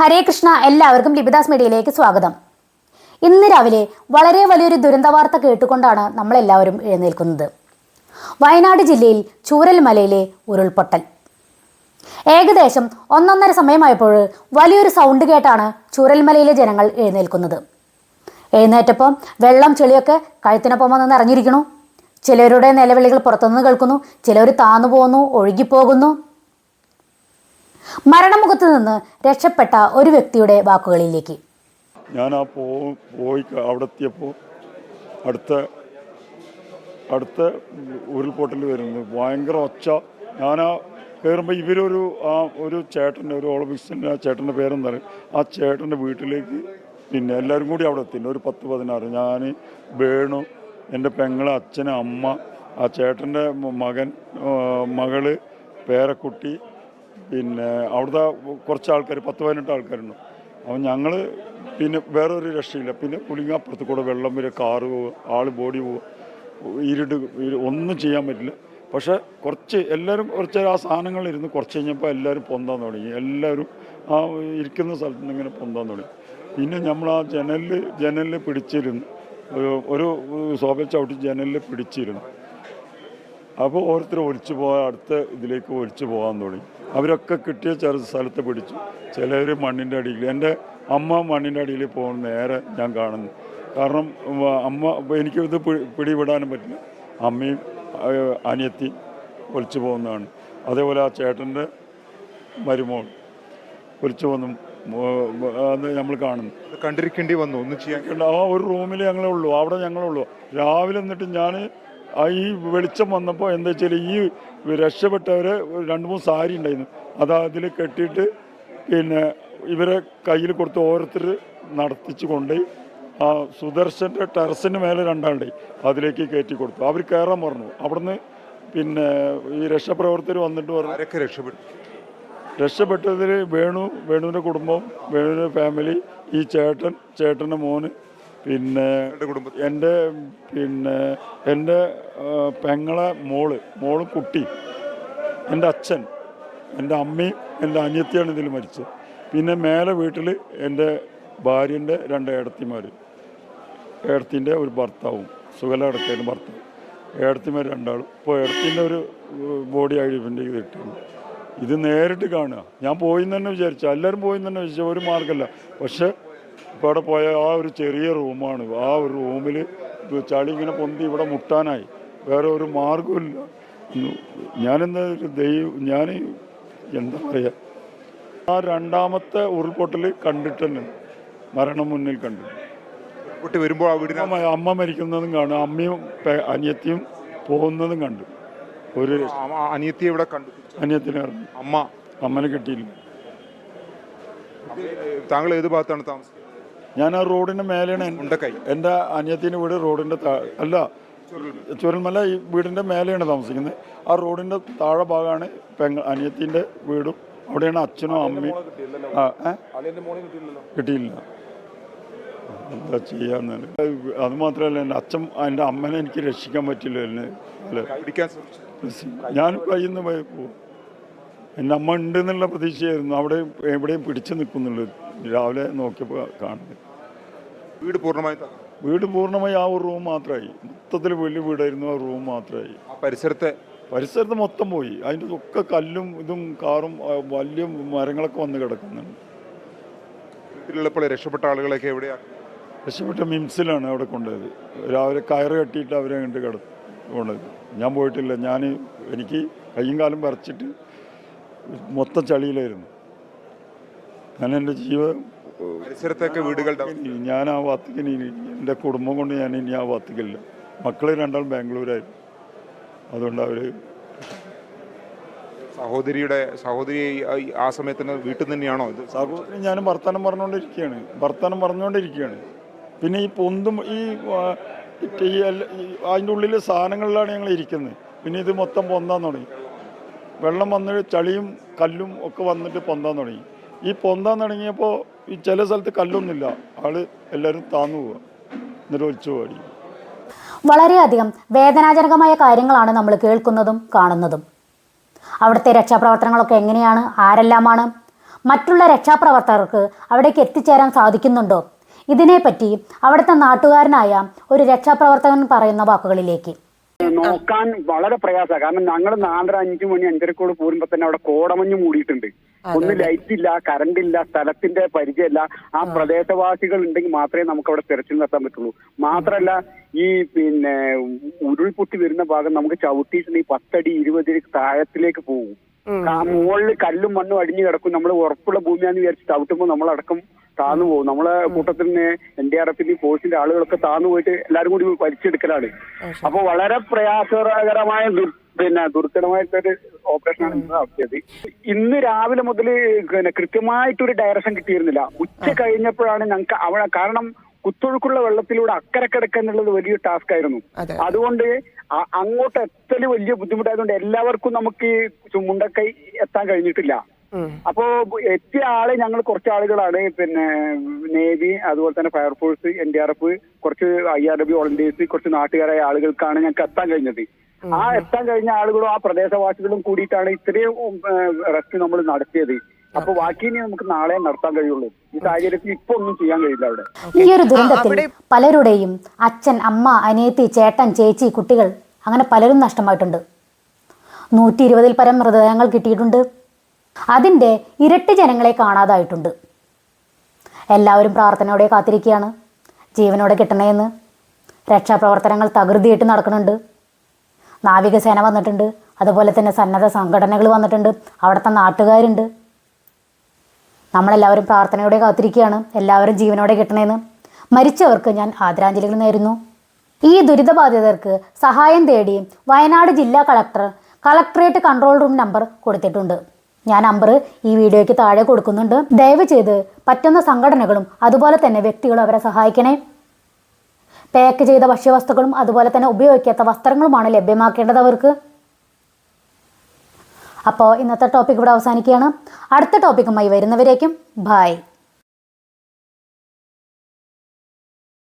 ഹരേ കൃഷ്ണ എല്ലാവർക്കും ലിപിദാസ് മീഡിയയിലേക്ക് സ്വാഗതം. ഇന്ന് രാവിലെ വളരെ വലിയൊരു ദുരന്ത വാർത്ത കേട്ടുകൊണ്ടാണ് നമ്മളെല്ലാവരും എഴുന്നേൽക്കുന്നത്. വയനാട് ജില്ലയിൽ ചൂരൽമലയിലെ ഉരുൾപൊട്ടൽ. ഏകദേശം ഒന്നൊന്നര സമയമായപ്പോൾ വലിയൊരു സൗണ്ട് കേട്ടാണ് ചൂരൽമലയിലെ ജനങ്ങൾ എഴുന്നേൽക്കുന്നത്. എഴുന്നേറ്റപ്പം വെള്ളം ചെളിയൊക്കെ കഴുത്തിനൊപ്പം വന്ന് നിറഞ്ഞിരിക്കണു ചിലരുടെ നിലവിളികൾ പുറത്തുനിന്ന് കേൾക്കുന്നു. ചിലർ താന്നു പോകുന്നു ഒഴുകിപ്പോകുന്നു. മരണമുഖത്ത് നിന്ന് രക്ഷപ്പെട്ട ഒരു വ്യക്തിയുടെ വാക്കുകളിലേക്ക്. ഞാൻ ആ പോയി അവിടെ എത്തിയപ്പോൾ അടുത്ത അടുത്ത ഉരുൾപൊട്ടൽ വരുന്നു. ഭയങ്കര ഒച്ച. ഞാൻ ആ കയറുമ്പോൾ ഇവരൊരു ആ ഒരു ചേട്ടന്റെ ഒരു ഒളിമ്പിക്സിന്റെ ആ ചേട്ടന്റെ പേരെന്താ ആ ചേട്ടന്റെ വീട്ടിലേക്ക് പിന്നെ എല്ലാവരും കൂടി അവിടെ എത്തി. ഒരു പത്ത് പതിനാറ്. ഞാൻ വേണു എന്റെ പെങ്ങൾ അച്ഛൻ അമ്മ ആ ചേട്ടന്റെ മകൻ മകൾ പേരക്കുട്ടി പിന്നെ അവിടുത്തെ കുറച്ച് ആൾക്കാർ പത്ത് പതിനെട്ട് ആൾക്കാരുണ്ട്. അപ്പം ഞങ്ങൾ പിന്നെ വേറൊരു രക്ഷയില്ല. പിന്നെ പുളിങ്ങാപ്പുറത്ത് കൂടെ വെള്ളം വരെ കാറ് പോവുക ആൾ ബോഡി പോവുക ഇരുട് ഒന്നും ചെയ്യാൻ പറ്റില്ല. പക്ഷെ കുറച്ച് എല്ലാവരും കുറച്ച് ആ സാധനങ്ങളിരുന്ന് കുറച്ച് കഴിഞ്ഞപ്പോൾ എല്ലാവരും പൊന്താൻ തുടങ്ങി. എല്ലാവരും ആ ഇരിക്കുന്ന സ്ഥലത്ത് നിന്ന് ഇങ്ങനെ പൊന്താൻ തുടങ്ങി. പിന്നെ നമ്മൾ ആ ജനലിൽ ജനലിൽ പിടിച്ചിരുന്നു. ഒരു ഒരു സോഫ ചവിട്ടി ജനലിൽ പിടിച്ചിരുന്നു. അപ്പോൾ ഓരോരുത്തർ ഒഴിച്ചു പോകാൻ അടുത്ത ഇതിലേക്ക് ഒഴിച്ചു പോകാൻ തുടങ്ങി. അവരൊക്കെ കിട്ടിയ ചെറു സ്ഥലത്ത് പിടിച്ചു. ചിലർ മണ്ണിന്റെ അടിയിൽ എന്റെ അമ്മ മണ്ണിന്റെ അടിയിൽ പോകുന്ന നേരെ ഞാൻ കാണുന്നു. കാരണം അമ്മ എനിക്ക് ഇത് പി- പിടിവിടാനും പറ്റില്ല. അമ്മയും അനിയത്തി ഒലിച്ചു പോകുന്നതാണ്. അതേപോലെ ആ ചേട്ടന്റെ മരുമോൾ ഒലിച്ചു പോകുന്നു. അത് നമ്മൾ കാണുന്നു. കണ്ടിരിക്കേണ്ടി വന്നു. ഒന്ന് ചെയ്യാൻ ആ ഒരു റൂമിൽ ഞങ്ങളേ ഉള്ളൂ. അവിടെ ഞങ്ങളുള്ളൂ രാവിലെ എന്നിട്ട് ഞാൻ ഈ വെളിച്ചം വന്നപ്പോൾ എന്താ വെച്ചാൽ ഈ രക്ഷപ്പെട്ടവർ രണ്ട് മൂന്ന് സാരി ഉണ്ടായിരുന്നു. അത് അതിൽ കെട്ടിയിട്ട് പിന്നെ ഇവരെ കയ്യിൽ കൊടുത്ത് ഓരോരുത്തർ നടത്തിച്ചു കൊണ്ടുപോയി. ആ സുദർശന്റെ ടെറസിന് മേലെ രണ്ടാളുടെ അതിലേക്ക് കയറ്റി കൊടുത്തു. അവർ കയറാൻ പറഞ്ഞു അവിടുന്ന് പിന്നെ ഈ രക്ഷപ്രവർത്തകർ വന്നിട്ട് പറഞ്ഞു രക്ഷപ്പെട്ടു? രക്ഷപ്പെട്ടതിൽ വേണു വേണുവിന്റെ കുടുംബം വേണുവിന്റെ ഫാമിലി ഈ ചേട്ടൻ ചേട്ടന്റെ മോന് പിന്നെ എന്റെ പിന്നെ എന്റെ പെങ്ങളെ മോൾ മോൾ കുട്ടി എന്റെ അച്ഛൻ എന്റെ അമ്മയും എന്റെ അനിയത്തിയാണ് ഇതിൽ മരിച്ചത്. പിന്നെ മേലെ വീട്ടിൽ എന്റെ ഭാര്യന്റെ രണ്ട് ഏടത്തിമാർ ഏടത്തിന്റെ ഒരു ഭർത്താവും സുഖല കിടക്കുന്ന ഭർത്താവ്. ഏടത്തിമാർ രണ്ടാളും. ഇപ്പോൾ ഏടത്തിന്റെ ഒരു ബോഡി ഐഡന്റിഫൈ ചെയ്തിട്ടുണ്ട് ഇത് നേരിട്ട് കാണുക. ഞാൻ പോയി എന്ന് തന്നെ വിചാരിച്ചു. എല്ലാവരും പോയി എന്ന് തന്നെ വിചാരിച്ചു. ഒരു മാർഗമല്ല പക്ഷെ ഇപ്പോൾ അവിടെ പോയ ആ ഒരു ചെറിയ റൂമാണ്. ആ ഒരു റൂമിൽ ചളി ഇങ്ങനെ പൊന്തി ഇവിടെ മുട്ടാനായി. വേറെ ഒരു മാർഗമില്ല ഞാനെന്താ ദൈവം ഞാൻ എന്താ പറയുക ആ രണ്ടാമത്തെ ഉരുൾപൊട്ടൽ കണ്ടിട്ട് തന്നെ മരണം മുന്നിൽ കണ്ടു കുട്ടി വരുമ്പോൾ അമ്മ അമ്മ മരിക്കുന്നതും കാണും അമ്മയും അനിയത്തിയും പോകുന്നതും കണ്ടു. ഒരു അനിയത്തി എവിടെ ഇവിടെ കണ്ടു? അനിയത്തിനെ അമ്മ. അമ്മനെ കിട്ടിയില്ല താങ്കൾ ഏത് ഭാഗത്താണ് താമസിക്കുന്നത്? ഞാൻ ആ റോഡിന് മേലെയാണ് എന്റെ അനിയത്തിന്റെ വീട് റോഡിന്റെ അല്ല ചുരൽമല ഈ വീടിന്റെ മേലെയാണ് താമസിക്കുന്നത്. ആ റോഡിന്റെ താഴെ ഭാഗമാണ് പെങ്ങ അനിയത്തിന്റെ വീടും. അവിടെയാണ് അച്ഛനും അമ്മയും? കിട്ടിയില്ല. എന്താ ചെയ്യാന്ന് അത് മാത്രമല്ല എന്റെ അച്ഛൻ എന്റെ അമ്മനെ എനിക്ക് രക്ഷിക്കാൻ പറ്റില്ല എന്നെ. ഞാൻ കയ്യിൽ നിന്ന് പോയി പോകും എന്റെ അമ്മ ഉണ്ട് എന്നുള്ള പ്രതീക്ഷയായിരുന്നു. അവിടെ എവിടെയും പിടിച്ചു നിൽക്കുന്നുള്ളൂ രാവിലെ നോക്കിയപ്പോൾ കാണുന്നത് വീട് പൂർണമായി. വീട് പൂർണമായി ആ ഒരു റൂം മാത്രമായി. മൊത്തത്തിൽ വലിയ വീടായിരുന്നു ആ റൂം മാത്രമായി. പരിസരത്തെ പരിസരത്ത് മൊത്തം പോയി. അതിന്റെ ഒക്കെ കല്ലും ഇതും കാറും വലിയ മരങ്ങളൊക്കെ വന്ന് കിടക്കുന്നുണ്ട്. വീട്ടിലുള്ളപ്പോൾ രക്ഷപ്പെട്ട ആളുകളൊക്കെ എവിടെയാണ് രക്ഷപ്പെട്ട മിംസിലാണ് അവിടെ കൊണ്ടുപോയത്. രാവിലെ കയറ് കെട്ടിയിട്ട് അവരെ കണ്ട് കിട കൊണ്ടുപോയത്. ഞാൻ പോയിട്ടില്ല. ഞാൻ എനിക്ക് കയ്യും കാലും വരച്ചിട്ട് മൊത്തം ചളിയിലായിരുന്നു. ഞാൻ എന്റെ ജീവ പരിസരത്തൊക്കെ വീടുകളുടെ ഞാൻ ആ ഭാഗത്തേക്ക് ഇനി എന്റെ കുടുംബം കൊണ്ട് ഞാൻ ഇനി ആ വാത്തിക്കില്ല. മക്കൾ രണ്ടാളും ബാംഗ്ലൂരായിരുന്നു അതുകൊണ്ട് അവർ സഹോദരിയുടെ സഹോദരി ആ- സമയത്തിന് വീട്ടിൽ തന്നെയാണോ ഇത്? സഹോദരി ഞാനും വർത്തമാനം പറഞ്ഞുകൊണ്ടിരിക്കുകയാണ്. വർത്തമാനം പറഞ്ഞുകൊണ്ടിരിക്കുകയാണ്. പിന്നെ ഈ പൊന്തും ഈ ഈ അതിന്റെ ഉള്ളിൽ സാധനങ്ങളിലാണ് ഞങ്ങൾ ഇരിക്കുന്നത്. പിന്നെ ഇത് മൊത്തം പൊന്താൻ തുടങ്ങി. വെള്ളം വന്ന് ചളിയും കല്ലും ഒക്കെ വന്നിട്ട് പൊന്താൻ തുടങ്ങി. ഈ പൊന്താൻ തുടങ്ങിയപ്പോൾ ഈ ചില സ്ഥലത്ത് കല്ലൊന്നുമില്ല. ആൾ എല്ലാവരും താന്നു പോവുക എന്നിട്ട് ഒലിച്ചു പാടി. വളരെയധികം വേദനാജനകമായ കാര്യങ്ങളാണ് നമ്മൾ കേൾക്കുന്നതും കാണുന്നതും. അവിടുത്തെ രക്ഷാപ്രവർത്തനങ്ങളൊക്കെ എങ്ങനെയാണ്? ആരെല്ലാമാണ്? മറ്റുള്ള രക്ഷാപ്രവർത്തകർക്ക് അവിടേക്ക് എത്തിച്ചേരാൻ സാധിക്കുന്നുണ്ടോ? ഇതിനെപ്പറ്റി അവിടുത്തെ നാട്ടുകാരനായ ഒരു രക്ഷാപ്രവർത്തകൻ പറയുന്ന വാക്കുകളിലേക്ക്. നോക്കാൻ വളരെ പ്രയാസമാണ്. കാരണം ഞങ്ങൾ നാലര അഞ്ചു മണി അഞ്ചരക്കോട് പോരുമ്പോ തന്നെ അവിടെ കോടമഞ്ഞ് മൂടിയിട്ടുണ്ട്. ഒന്ന് ലൈറ്റ് ഇല്ല കറണ്ട് ഇല്ല സ്ഥലത്തിന്റെ പരിചയമില്ല ആ പ്രദേശവാസികൾ ഉണ്ടെങ്കിൽ മാത്രമേ നമുക്ക് അവിടെ തെരച്ചിൽ നടത്താൻ പറ്റുള്ളൂ. മാത്രല്ല ഈ പിന്നെ ഉരുൾപൊട്ടി വരുന്ന ഭാഗം നമുക്ക് ചവിട്ടിയിട്ടുണ്ടെങ്കിൽ പത്തടി ഇരുപതടി താഴത്തിലേക്ക് പോകും. മുകളിൽ കല്ലും മണ്ണും അടിഞ്ഞു കിടക്കും. നമ്മൾ ഉറപ്പുള്ള ഭൂമിയാന്ന് വിചാരിച്ച് ചവിട്ടുമ്പോൾ നമ്മളടക്കം താന്നു പോകും. നമ്മളെ കൂട്ടത്തിൽ നിന്ന് എൻ ഡി ആർ എഫിന്റെ ഫോഴ്സിന്റെ ആളുകളൊക്കെ താന്നു പോയിട്ട് എല്ലാവരും കൂടി വലിച്ചെടുക്കലാണ് അപ്പൊ വളരെ പ്രയാസകരമായ പിന്നെ ദുർഘടമായിട്ടൊരു ഓപ്പറേഷനാണ് ഇന്ന് നടത്തിയത്. ഇന്ന് രാവിലെ മുതൽ പിന്നെ കൃത്യമായിട്ടൊരു ഡയറക്ഷൻ കിട്ടിയിരുന്നില്ല. ഉച്ച കഴിഞ്ഞപ്പോഴാണ് ഞങ്ങൾക്ക് അവിടെ കാരണം കുത്തൊഴുക്കുള്ള വെള്ളത്തിലൂടെ അക്കരെ കിടക്കുക എന്നുള്ളത് വലിയ ടാസ്ക് ആയിരുന്നു. അതുകൊണ്ട് അങ്ങോട്ട് എത്തൽ വലിയ ബുദ്ധിമുട്ടായതുകൊണ്ട് എല്ലാവർക്കും നമുക്ക് മുണ്ടക്കൈ എത്താൻ കഴിഞ്ഞിട്ടില്ല. അപ്പോ എത്തിയ ആൾ ഞങ്ങൾ കുറച്ച് ആളുകളാണ്. പിന്നെ നേവി അതുപോലെ തന്നെ fire force N D R F കുറച്ച് ഐ ആർ ഡബ്ല്യു വോളണ്ടിയേഴ്സ് കുറച്ച് നാട്ടുകാരായ ആളുകൾക്കാണ് ഞങ്ങൾക്ക് എത്താൻ കഴിഞ്ഞത്. ആ എത്താൻ കഴിഞ്ഞ ആളുകളും ആ പ്രദേശവാസികളും കൂടിയിട്ടാണ് ഇത്രയും റെസ്റ്റ് നമ്മൾ നടത്തിയത്. അപ്പൊ ബാക്കി ഇനി നമുക്ക് നാളെ നടത്താൻ കഴിയുള്ളൂ. ഈ സാഹചര്യത്തിൽ ഇപ്പൊ ഒന്നും ചെയ്യാൻ കഴിയില്ല അവിടെ. ഈ ഒരു ദുരന്തത്തിൽ പലരുടെയും അച്ഛൻ അമ്മ അനിയത്തി ചേട്ടൻ ചേച്ചി കുട്ടികൾ അങ്ങനെ പലരും നഷ്ടമായിട്ടുണ്ട്. നൂറ്റി ഇരുപതിൽ പരം മൃതദേഹങ്ങൾ കിട്ടിയിട്ടുണ്ട്. അതിന്റെ ഇരട്ടി ജനങ്ങളെ കാണാതായിട്ടുണ്ട്. എല്ലാവരും പ്രാർത്ഥനയോടെ കാത്തിരിക്കുകയാണ്. ജീവനോടെ കിട്ടണേന്ന്. രക്ഷാപ്രവർത്തനങ്ങൾ തകൃതിയായിട്ട് നടക്കുന്നുണ്ട്. നാവികസേന വന്നിട്ടുണ്ട്. അതുപോലെ തന്നെ സന്നദ്ധ സംഘടനകൾ വന്നിട്ടുണ്ട്. അവിടുത്തെ നാട്ടുകാരുണ്ട്. നമ്മളെല്ലാവരും പ്രാർത്ഥനയോടെ കാത്തിരിക്കുകയാണ്. എല്ലാവരും ജീവനോടെ കിട്ടണേന്ന്. മരിച്ചവർക്ക് ഞാൻ ആദരാഞ്ജലികൾ നേരുന്നു. ഈ ദുരിതബാധിതർക്ക് സഹായം തേടി വയനാട് ജില്ലാ collector collectorate control room number കൊടുത്തിട്ടുണ്ട്. ഞാൻ നമ്പർ ഈ വീഡിയോയ്ക്ക് താഴെ കൊടുക്കുന്നുണ്ട്. ദയവ് ചെയ്ത് പറ്റുന്ന സംഘടനകളും അതുപോലെ തന്നെ വ്യക്തികളും അവരെ സഹായിക്കണേ. പാക്ക് ചെയ്ത ഭക്ഷ്യവസ്തുക്കളും അതുപോലെ തന്നെ ഉപയോഗിക്കാത്ത വസ്ത്രങ്ങളുമാണ് ലഭ്യമാക്കേണ്ടത് അവർക്ക്. അപ്പോൾ ഇന്നത്തെ ടോപ്പിക് ഇവിടെ അവസാനിക്കുകയാണ്. അടുത്ത ടോപ്പിക്കുമായി വരുന്നവരേക്കും ബായ്